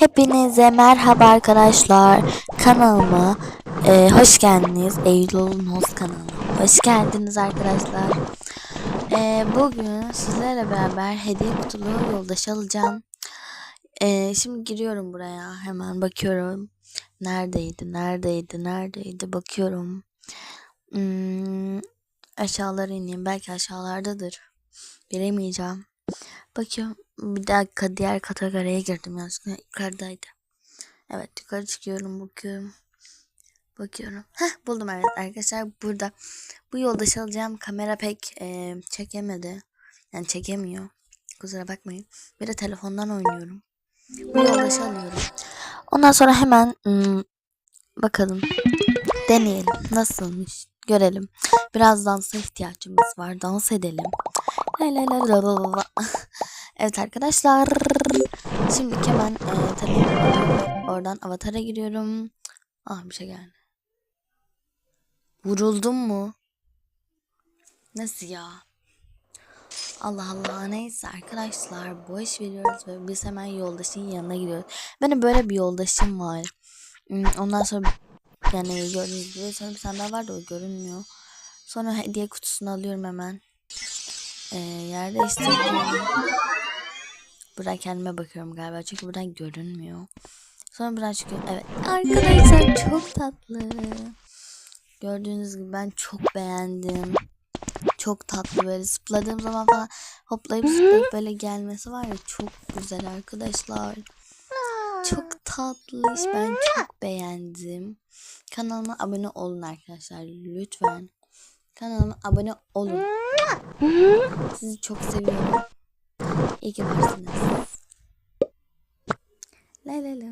Hepinize merhaba arkadaşlar. Kanalıma e, hoş geldiniz. Eylül'ün host kanalına. Hoş geldiniz arkadaşlar. E, bugün sizlerle beraber hediye kutulu yoldaş alacağım. E, şimdi giriyorum buraya. Hemen bakıyorum. Neredeydi, neredeydi, neredeydi bakıyorum. Hmm, aşağılara ineyim. Belki aşağılardadır. Bilemeyeceğim. Bakıyorum. Bir dakika diğer kategoriye girdim yanlışlıkla. Yukarıdaydı. Evet yukarı çıkıyorum bakıyorum. Bakıyorum. Heh buldum evet arkadaşlar burada. Bu yoldaş alacağım kamera pek e, çekemedi. Yani çekemiyor. Kusura bakmayın. Bir de telefondan oynuyorum. Bu yoldaşı alıyorum. Ondan sonra hemen hmm, bakalım. Deneyelim. Nasılmış? Görelim. Biraz dansa ihtiyacımız var. Dans edelim. Evet arkadaşlar. Şimdi hemen e. Oradan avatara giriyorum. Ah bir şey geldi. Vuruldum mu? Nasıl ya? Allah Allah neyse arkadaşlar boş veriyoruz ve biz hemen yoldaşın yanına gidiyoruz. Benim böyle bir yoldaşım var. Hmm, Ondan sonra yani gördüğünüz sonra bir tane daha var da o görünmüyor. Sonra hediye kutusunu alıyorum hemen. Ee, yer değiştiriyorum. Buradan kendime bakıyorum galiba çünkü buradan görünmüyor. Sonra buradan çıkıyorum. Evet arkadaşlar çok tatlı. Gördüğünüz gibi ben çok beğendim. Çok tatlı böyle zıpladığım zaman falan hoplayıp zıplayıp böyle gelmesi var ya çok güzel arkadaşlar. Çok tatlı iş ben çok beğendim. Kanalıma abone olun arkadaşlar lütfen. Kanalıma abone olun. Sizi çok seviyorum. İyi ki varsınız. La la la.